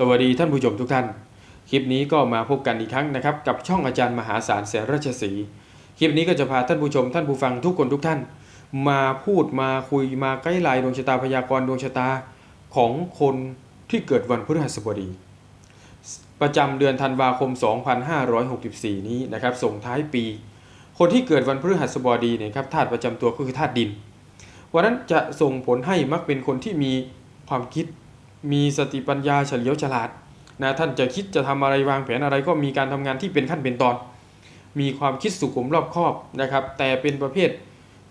สวัสดีท่านผู้ชมทุกท่าน คลิปนี้ก็มาพบกันอีกครั้งนะครับ กับช่องอาจารย์มหาศาลแสนราชสีคลิปนี้ก็จะพาท่านผู้ชมท่านผู้ฟังทุกคนทุกท่าน มาพูดมาคุยมาใกล้ไลน์ดวงชะตาพยากรณ์ดวงชะตาของคนที่เกิดวันพฤหัสบดี ประจำเดือนธันวาคม 2564 นี้นะครับส่งท้ายปี คนที่เกิดวันพฤหัสบดีเนี่ยครับธาตุประจำตัวก็คือธาตุดินวันนั้นจะส่งผลให้มักเป็นคนที่มีความคิด มีสติปัญญาเฉลียวฉลาดนะท่านจะคิดจะทำอะไรวางแผนอะไรก็มีการทำงานที่เป็นขั้นเป็นตอน มีความคิดสุขุมรอบคอบนะครับ แต่เป็นประเภท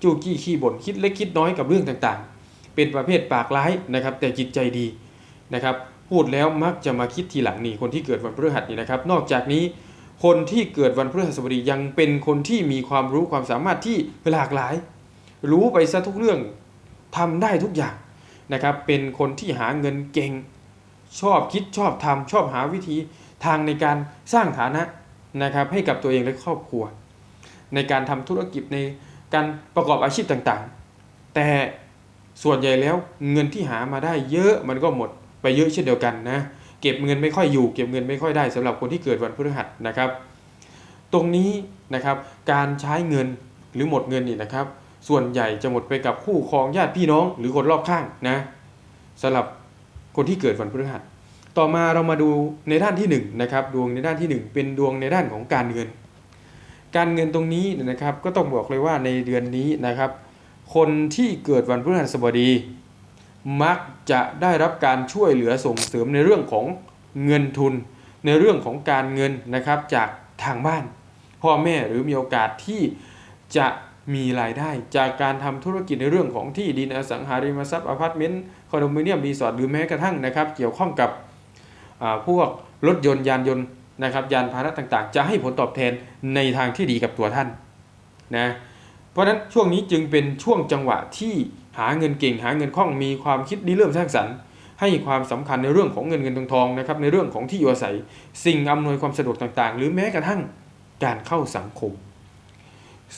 จู้จี้ขี้บ่นคิดเล็กคิดน้อยกับเรื่องต่างๆ เป็นประเภทปากร้ายนะครับ แต่จิตใจดีนะครับ พูดแล้วมักจะมาคิดทีหลังนี่คนที่เกิดวันพฤหัสนี่นะครับ นอกจากนี้คนที่เกิดวันพฤหัสบดียังเป็นคนที่มีความรู้ความสามารถที่หลากหลาย รู้ไปซะทุกเรื่องทำได้ทุกอย่าง นะครับเป็นคนที่หาเงินเก่ง ชอบคิดชอบทำชอบหาวิธีทางในการสร้างฐานะนะครับให้กับตัวเองและครอบครัว ในการทำธุรกิจในการประกอบอาชีพต่างๆ แต่ส่วนใหญ่แล้วเงินที่หามาได้เยอะมันก็หมดไปเยอะเช่นเดียวกันนะเก็บเงินไม่ค่อยอยู่ เก็บเงินไม่ค่อยได้สำหรับคนที่เกิดวันพฤหัสนะครับ ตรงนี้นะครับการใช้เงินหรือหมดเงินนี่นะครับ ส่วนใหญ่จะหมดไปกับคู่ครองญาติพี่น้องหรือคนรอบข้างนะสำหรับคนที่เกิดวันพฤหัส ต่อมาเรามาดูในด้านที่1นะครับดวงในด้านที่ 1 เป็นดวงในด้านของการเงิน การเงินตรงนี้นะครับก็ต้องบอกเลยว่าในเดือนนี้นะครับ คนที่เกิดวันพฤหัสบดี มักจะได้รับการช่วยเหลือส่งเสริมในเรื่องของเงินทุน ในเรื่องของการเงินนะครับจากทางบ้าน พ่อแม่หรือมีโอกาสที่จะ มีรายได้จากการทำธุรกิจในเรื่องของที่ดินอสังหาริมทรัพย์อพาร์ตเมนต์คอนโดมิเนียมรีสอร์ทหรือแม้กระทั่งนะครับ เกี่ยวข้องกับพวกรถยนต์ยานยนต์นะครับ ยานพาหนะต่างๆ จะให้ผลตอบแทนในทางที่ดีกับตัวท่านนะเพราะฉะนั้นช่วงนี้จึงเป็นช่วงจังหวะที่หาเงินเก่ง หาเงินคล่องมีความคิดริเริ่มสร้างสรรค์ให้ความสำคัญในเรื่องของเงินเงินทองทองนะครับในเรื่องของที่อยู่อาศัย สิ่งอำนวยความสะดวกต่างๆ หรือแม้กระทั่งการเข้าสังคม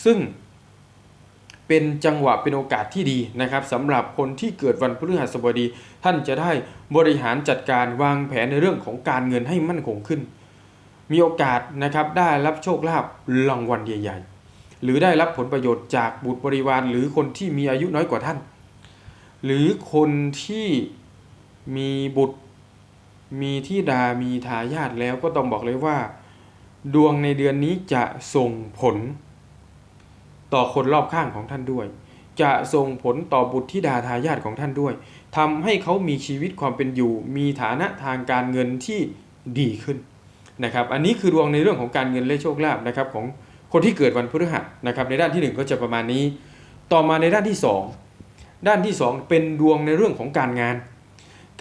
ซึ่ง เป็นจังหวะเป็นโอกาสที่ดีนะครับสำหรับคนที่เกิดวันพฤหัสบดี ท่านจะได้บริหารจัดการวางแผนในเรื่องของการเงินให้มั่นคงขึ้น มีโอกาสนะครับได้รับโชคลาภรางวัลใหญ่ๆ หรือได้รับผลประโยชน์จากบุตรบริวาร หรือคนที่มีอายุน้อยกว่าท่าน หรือคนที่มีบุตรมีที่ดามีทายาทแล้วก็ต้องบอกเลยว่า ดวงในเดือนนี้จะส่งผล ต่อคนรอบข้างของท่านด้วย จะส่งผลต่อบุตรธิดาทายาทของท่านด้วยทำให้เขามีชีวิตความเป็นอยู่ มีฐานะทางการเงินที่ดีขึ้นนะครับ อันนี้คือดวงในเรื่องของการเงินและโชคลาภนะครับของคนที่เกิดวันพฤหัสนะครับ ในด้านที่หนึ่งก็จะประมาณนี้ ต่อมาในด้านที่สองด้านที่สองเป็นดวงในเรื่องของการงาน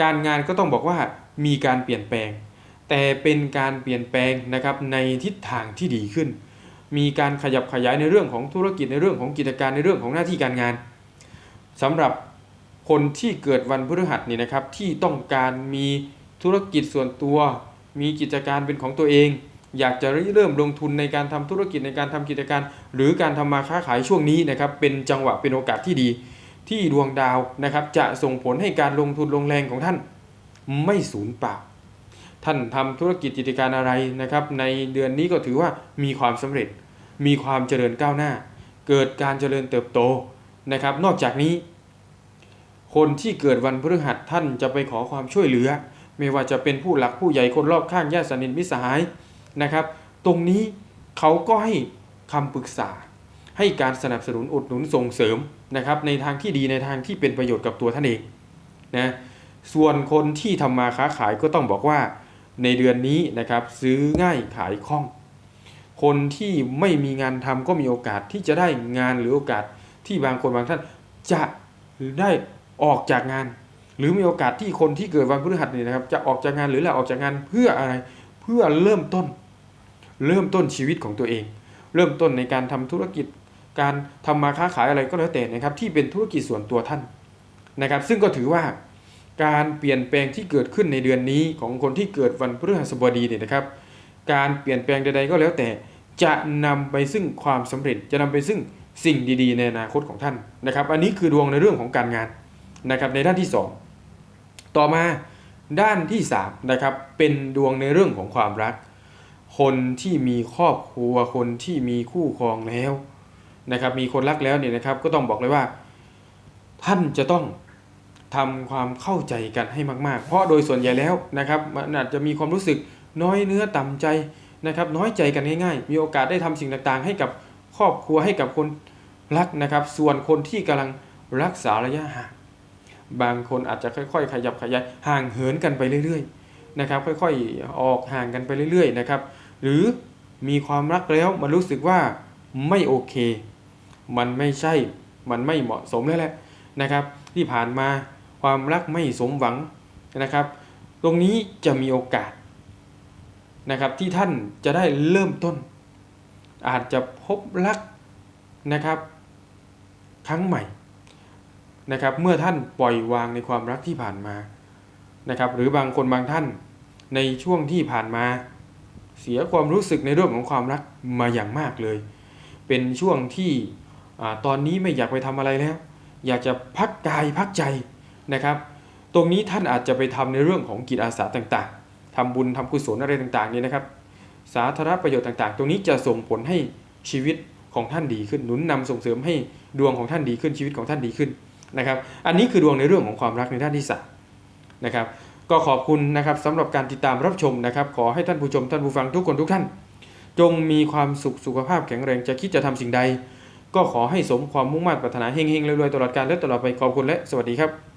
การงานก็ต้องบอกว่ามีการเปลี่ยนแปลง แต่เป็นการเปลี่ยนแปลงนะครับในทิศทางที่ดีขึ้น มีการขยับขยายในเรื่องของธุรกิจในเรื่องของกิจการในเรื่องของหน้าที่การงานสำหรับคนที่เกิดวันพฤหัสนี่นะครับที่ต้องการมีธุรกิจส่วนตัว มีกิจการเป็นของตัวเอง อยากจะเริ่มลงทุนในการทำธุรกิจในการทำกิจการ หรือการทำมาค้าขายช่วงนี้นะครับเป็นจังหวะเป็นโอกาสที่ดี ที่ดวงดาวนะครับจะส่งผลให้การลงทุนลงแรงของท่าน ไม่สูญเปล่า ท่านทำธุรกิจกิจการอะไรนะครับ ในเดือนนี้ก็ถือว่ามีความสำเร็จ มีความเจริญก้าวหน้า เกิดการเจริญเติบโตนะครับ นอกจากนี้ คนที่เกิดวันพฤหัสท่านจะไปขอความช่วยเหลือ ไม่ว่าจะเป็นผู้หลักผู้ใหญ่คนรอบข้างญาติสนิทมิสหายนะครับ ตรงนี้เขาก็ให้คำปรึกษา ให้การสนับสนุนอุดหนุนส่งเสริมนะครับ ในทางที่ดีในทางที่เป็นประโยชน์กับตัวท่านเองนะส่วนคนที่ทำมาค้าขายก็ต้องบอกว่า ในเดือนนี้นะครับซื้อง่ายขายคล่อง คนที่ไม่มีงานทำก็มีโอกาสที่จะได้งานหรือโอกาสที่บางคนบางท่านจะได้ออกจากงาน หรือมีโอกาสที่คนที่เกิดวันพฤหัสนี่นะครับ จะออกจากงานหรือลาออกจากงานเพื่ออะไรเพื่อเริ่มต้น เริ่มต้นชีวิตของตัวเอง เริ่มต้นในการทำธุรกิจการทำมาค้าขายอะไรก็แล้วแต่นะครับที่เป็นธุรกิจส่วนตัวท่านนะครับ ซึ่งก็ถือว่า การเปลี่ยนแปลงที่เกิดขึ้นในเดือนนี้ของคนที่เกิดวันพฤหัสบดีเนี่ยนะครับ การเปลี่ยนแปลงใดๆก็แล้วแต่จะนำไปซึ่งความสำเร็จจะนำไปซึ่งสิ่งดีๆ ในอนาคตของท่านนะครับ อันนี้คือดวงในเรื่องของการงานนะครับในด้านที่ 2 ต่อมาด้านที่3นะครับเป็นดวงในเรื่องของความรัก คนที่มีครอบครัวคนที่มีคู่ครองแล้วนะครับมีคนรักแล้วเนี่ยนะครับก็ต้องบอกเลยว่า ท่านจะต้อง ทำความเข้าใจกันให้มากๆ เพราะโดยส่วนใหญ่แล้วนะครับมันอาจจะมีความรู้สึกน้อยเนื้อต่ำใจนะครับน้อยใจกันง่ายๆ มีโอกาสได้ทำสิ่งต่างๆ ให้กับครอบครัวให้กับคนรักนะครับ ส่วนคนที่กำลังรักษาระยะห่างบางคนอาจจะค่อยๆ ขยับขยายห่างเหินกันไปเรื่อยๆนะครับค่อยๆออกห่างกันไปเรื่อยๆนะครับหรือมีความรักแล้วมันรู้สึกว่าไม่โอเค มันไม่ใช่มันไม่เหมาะสมแล้วแหละนะครับ ที่ผ่านมา ความรักไม่สมหวังนะครับ ตรงนี้จะมีโอกาสนะครับที่ท่านจะได้เริ่มต้น อาจจะพบรักนะครับ ครั้งใหม่นะครับ เมื่อท่านปล่อยวางในความรักที่ผ่านมานะครับ หรือบางคนบางท่านในช่วงที่ผ่านมา เสียความรู้สึกในเรื่องของความรักมาอย่างมากเลย เป็นช่วงที่อตอนนี้ไม่อยากไปทำอะไรแล้ว อยากจะพักกายพักใจ นะครับ ตรงนี้ท่านอาจจะไปทำในเรื่องของกิจอาสาต่างๆทำบุญทำกุศลอะไรต่างๆนี่นะครับ สาธารณประโยชน์ต่างๆ ตรงนี้จะส่งผลให้ชีวิตของท่านดีขึ้นหนุนนำส่งเสริมให้ดวงของท่านดีขึ้นชีวิตของท่านดีขึ้นนะครับ อันนี้คือดวงในเรื่องของความรักในด้านที่สามนะครับก็ขอบคุณนะครับสำหรับการติดตามรับชมนะครับ ขอให้ท่านผู้ชมท่านผู้ฟังทุกคนทุกท่าน จงมีความสุขสุขภาพแข็งแรงจะคิดจะทำสิ่งใด ก็ขอให้สมความมุ่งมั่นปรารถนาเฮงๆรวยๆตลอดกาลและตลอดไปขอบคุณและสวัสดีครับ